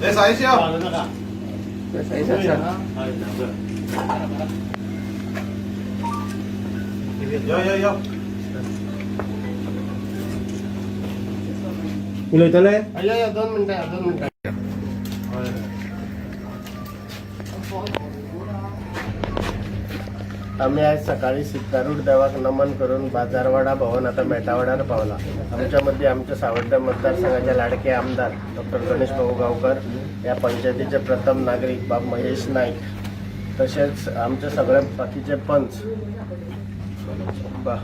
സഹിച്ചോ ഇല്ലേ അയ്യോ അതൊന്നും മിണ്ടാ അതൊന്നും മിണ്ടാ आम्ही आज सकाळी सिद्धारूढ देवाक नमन करून बाजारवाडा भवन आता मेटावाड्यावर पावला. आमच्यामध्ये आमच्या सावड्डा मतदारसंघाचे लाडके आमदार डॉक्टर गणेश भाऊ गावकर या पंचायतीचे प्रथम नागरिक बाब महेश नाईक तसेच आमचे सगळे बाकीचे पंच. बा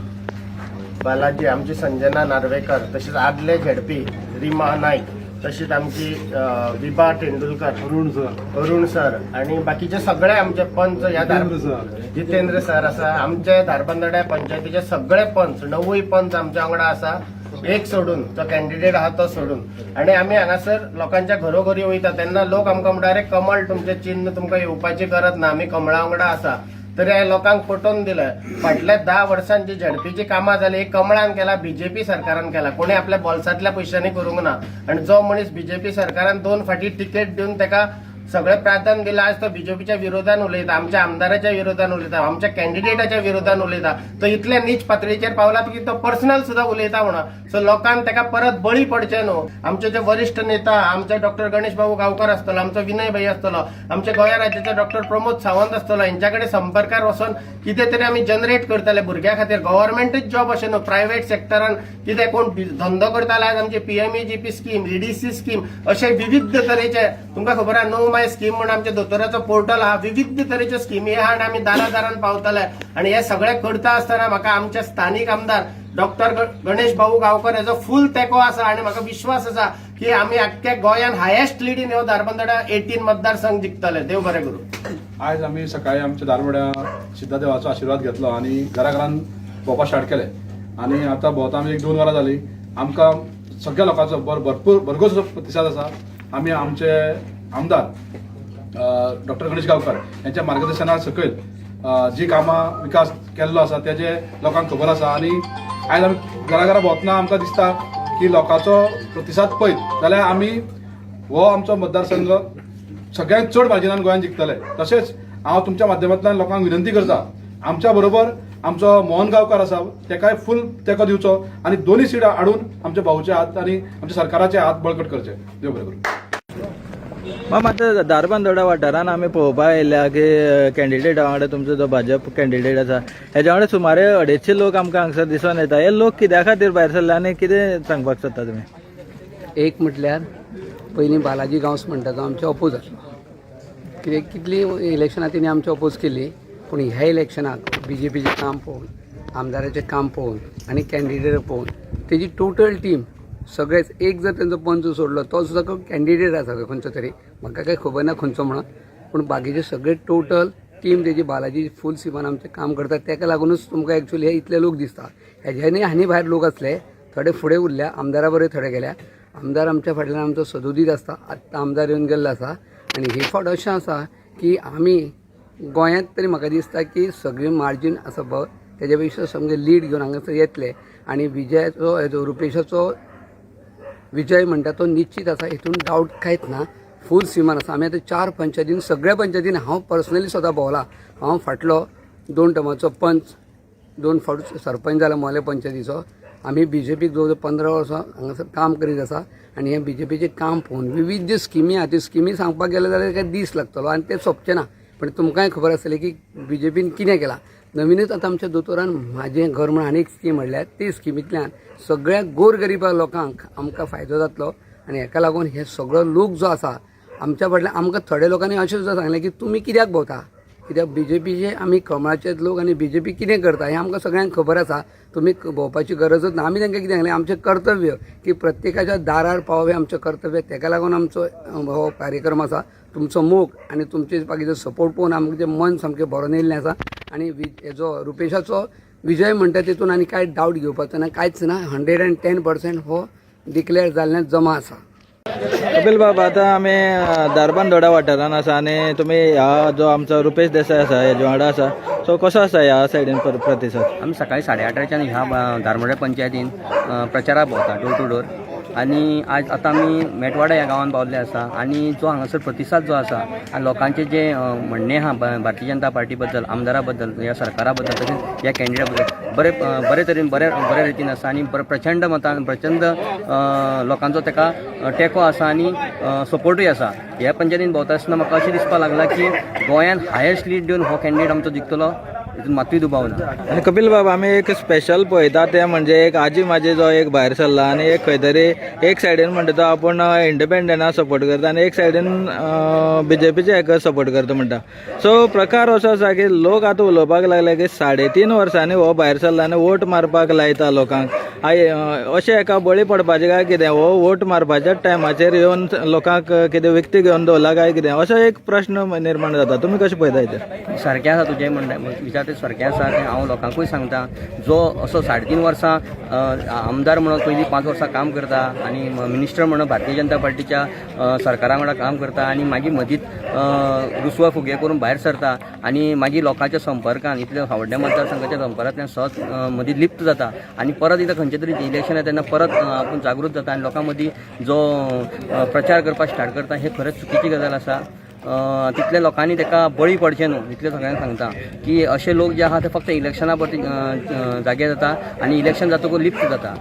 बालाजी आमची संजना नार्वेकर तसेच आदले झेडपी रिमा नाईक. तशीच आमची विभा तेंडुलकर अरुण सर. अरुण सर. आणि बाकीचे सगळे आमचे पंच या जितेंद्र सर. आसा आमचे धारबंदड्या पंचायतीचे सगळे पंच णवूय पंच आमच्या वांगडा आसा एक सोडून तो कॅन्डिडेट आहा तो सोडून. आणि आम्ही हांगासर लोकांच्या घरोघरी वयता तेन्ना लोक आमकां डायरेक्ट कमळ तुमचे चिन्ह तुमकां येवपाची गरज ना आमी कमळा वांगडा आसा तरी हांवें लोकांक पटोवन दिलं फाटल्या धा वर्सांची झडपीची कामां जाली कमळान केला बीजेपी सरकारान केला. कोणी आपल्या बॉल्सांतल्या पयशांनी करूंक ना. आणि जो मनीस बीजेपी सरकारान दोन फाटी तिकेट दिवन ताका सगळे प्राधान्य दिलं आज तो बीजेपीच्या विरोधात उलयता आमच्या आमदाराच्या विरोधात उलयता आमच्या कॅन्डिडेटाच्या विरोधात उलयता. तो इतल्या नीच पातळीचेर पावला की तो पर्सनल सुद्धा उलयता म्हणून सो लोकांक ताका परत बळी पडचे न्हू. आमचे जे वरिष्ठ नेता आमचे डॉक्टर गणेश भाऊ गावकर आसतलो आमचो विनय भाई आसतलो आमच्या गोंया राज्याचे डॉक्टर प्रमोद सावंत आसतलो यांच्याकडे संपर्कार वचून कितें तरी आमी जनरेट करताले भुरग्या खातीर. गव्हर्मेंटच जॉब अशें न्हू प्रायव्हेट सेक्टरान कितें कोण धंदो करताले आज आमची पीएमईजीपी स्कीम ईडीसी स्कीम अशे विविध तरेचे तुमकां खबर आहा नो माय स्कीम म्हणून आमच्या दोतोराचो पोर्टल आहा विविध तरेच्यो स्किमी आहा आनी आमी दारा दारान पावतले आणि हे सगळे करता आसतना म्हाका आमचे स्थानिक आमदार डॉक्टर गणेश भाऊ गावकर हेजो फुल तेको आसा आणि म्हाका विश्वास आसा की आमी अख्ख्या गोंयान हायेस्ट लिडीन ह्यो धारबंदडा एटीन मतदारसंघ जिंकतले देव बरें करूं आज आम्ही सकाळी आमच्या दारवड्या सिद्धादेवाचो आशीर्वाद घेतलो आणि घराघरान भोंवपाक स्टार्ट केले. आणि आता भोंवता आमी एक दोन वरां जाली आमकां सगळ्या लोकांचो भरपूर भरघोस प्रतिसाद आसा आमी आमचे आमदार डॉक्टर गणेश गांवकर यांच्या मार्गदर्शना सकयल जी कामां विकास केल्लो आसा तेजे लोकांक खबर आसा आनी आयज आमी घरा भोंवतना आमकां दिसता की लोकांचो प्रतिसाद पळयत. जाल्यार आमी हो आमचो मतदारसंघ सगळ्यांत चड मार्जिनान गोंयांत जिखतले तशेंच हांव तुमच्या माध्यमांतल्यान लोकांक विनंती करता आमच्या बरोबर आमचो मोहन गांवकार आसा तेकाय फूल तेको दिवचो आनी दोनूय सीट हाडून आमच्या भाऊचे हात आनी आमच्या सरकाराचे हात बळकट करचे. देव बरें करूं. मग आता दारबांदोडा वाठारान आमी पळोवपाक येयल्या की कॅन्डिडेटा वांगडा तुमचो जो भाजप कॅन्डिडेट आसा हेज्या वांगडा सुमारे अडेचशे लोक आमकां हांगसर दिसून येता. हे लोक कित्या खातीर भायर सरले आनी कितें सांगपाक सोदता तुमी? एक म्हटल्यार पयलीं बालाजी गांवस म्हणटा तो आमचे अपोज आसलो कित्याक कितली इलेक्शनां तेणी आमची अपोज केली पूण ह्या इलेक्शनाक बी जे पीचें काम पळोवन आमदाराचें काम पळोवन आनी कॅन्डिडेट पळोवन तेजी टोटल टीम सगळेच एक जर तेंचो पंच सोडलो तो सुद्दां कॅन्डिडेट आसा खंयचो तरी. म्हाका काही खबर ना खंयचो म्हणून. पूण बाकीचे सगळे टोटल टीम तेजी बालाजी फूल सिमान आमचें काम करता तेका लागूनच तुमकां एक्चुअली हे इतले लोक दिसता हेज्यानूय आनी भायर लोक असले थोडे फुडें उरल्या आमदारा बरोबर थोडे गेल्या. आमदार आमच्या फाटल्यान आमचो सदोदीत आसता आत्तां आमदार येवन गेल्लो आसा आनी हे फावट अशें आसा की आमी गोंयांत तरी म्हाका दिसता की सगळी मार्जीन आसा पळय तेज्या पेक्षा लीड घेवन हांगासर येतले. आनी विजयाचो हेजो रुपेशाचो विजय म्हणटा तो निश्चित आसा हितून डावट कांयच ना. फूल सिमान आसा आमी आतां चार पंचायतीन सगळ्या पंचायतीन हांव पर्सनली सुद्दां भोंवलां हांव फाटलो दोन टर्माचो पंच दोन फावट सरपंच जाला मोले पंचायतीचो आमी बी जे पीक जवळ जवळ पंदरा वर्सां हांगासर काम करीत आसा आनी हें बी जे पीचें काम पळोवन विविध स्किमी आहा त्यो स्किमी सांगपाक गेले जाल्यार काय दीस लागतलो. आनी ते सोंपचे ना. पण तुमकांय खबर आसतलें की बी जे पीन कितें केलां. नवीनच आतां आमच्या दोतोरान म्हाजें घर म्हणून आनी एक स्कीम हाडल्या ते स्किमींतल्यान सगळ्या गोरगरिबा लोकांक आमकां फायदो जातलो आनी हेका लागून हे सगळो लोक जो आसा आमच्या फाटल्यान आमकां थोड्या लोकांनी अशें सुद्दां सांगलें की तुमी कित्याक भोंवता? कित्याक बी जे पीचे आमी कमळाचे लोक आनी बी जे पी कितें करता हें आमकां सगळ्यांक खबर आसा. तुमी भोंवपाची गरजच ना. आमी तांकां कितें सांगलें आमचें कर्तव्य की प्रत्येकाच्या दारार पावप हें आमचें कर्तव्य. तेका लागून आमचो हो कार्यक्रम आसा. तुमचो मोग आनी तुमचे बाकीचो सपोर्ट पळोवन आमचें मन सामकें भरून येयल्लें आसा आनी वि हेजो रुपेशाचो विजय म्हणटा तितून आनी कांय डावट घेवपाचो ना कांयच ना हंड्रेड अँड टेन पर्सेंट हो डिक्लेअर जाल्ल्यान जमा आसा कपिल बाबा आतां आमी दारबांदोडा वाठारान आसा आनी तुमी ह्या जो आमचो रुपेश देसाय आसा हेज्या वांगडा आसा सो कसो आसा ह्या सायडीन पर- प्रतिसाद? आम्ही सकाळी साडे अठराच्यान ह्या दारमोड्या पंचायतीन प्रचाराक भोंवता डोर टू डोर आनी आज आतां आमी मेटवाडा ह्या गांवांत पावल्ले आसा. आनी जो हांगासर प्रतिसाद जो आसा आनी लोकांचे जे म्हणणें आहा भारतीय जनता पार्टी बद्दल आमदारा बद्दल ह्या सरकारा बद्दल तशेंच ह्या कॅन्डिडेटबद्दल बरे बरे तरेन बरे बऱ्या रितीन आसा आनी प्रचंड मतान प्रचंड लोकांचो ताका अं, तेंको आसा आनी सपोर्टूय आसा. ह्या पंचायतीन भोंवता आसतना म्हाका अशें दिसपाक लागलां की गोंयांत हायेस्ट लीड दिवन हो कॅन्डिडेट आमचो जिखतलो हितून मातूय दुबाव ना आणि कपिल बाबा आमी एक स्पेशल पळयता ते म्हणजे एक आजी म्हाजी जो एक भायर सरला आणि एक खंय तरी एक सायडीन म्हणटा तो आपूण इंडिपेंडंटाक सपोर्ट करता आणि एक सायडीन बीजेपीचे हेका सपोर्ट करता म्हणटा सो प्रकार असो आसा की लोक आतां उलोवपाक लागले की साडे तीन वर्सांनी हो भायर सरला आनी वोट मारपाक लायता लोकांक. अशें एका बळी पडपाचें काय कितें हो वोट मारपाच्याच टायमाचेर येवन लोकांक कितें व्यक्ती घेवन दवरला काय कितें? असो एक प्रश्न निर्माण जाता. तुमी कशें पळयता हेचेर सारकें आसा तुजें म्हणटा विचार तें सारकें आसा तें हांव लोकांकूय सांगता जो असो साडे तीन वर्सां आमदार म्हणून पयलीं पांच वर्सां काम करता आनी मिनिस्टर म्हणून भारतीय जनता पार्टीच्या सरकारा वांगडा काम करता आनी मागीर मदींच रुसवा फुगे करून भायर सरता आनी मागीर लोकांच्या संपर्कान इतल्या फावड्या मतदारसंघाच्या संपर्कांतल्यान सहज मदीं लिप्त जाता आनी परत एकदां खंयचे तरी इलेक्शन येता तेन्ना परत आपण जागृत जाता आनी लोकां मदीं जो प्रचार करपाक स्टार्ट करता हे खरेंच चुकीची गजाल आसा तितल्या लोकांनी ताका बळी पडचें न्हू इतलें सगळ्यांक सांगता. की अशे लोक जे आहा ते फक्त इलेक्शना परती जागे जाता आनी इलेक्शन जातकूच लिप्त जाता.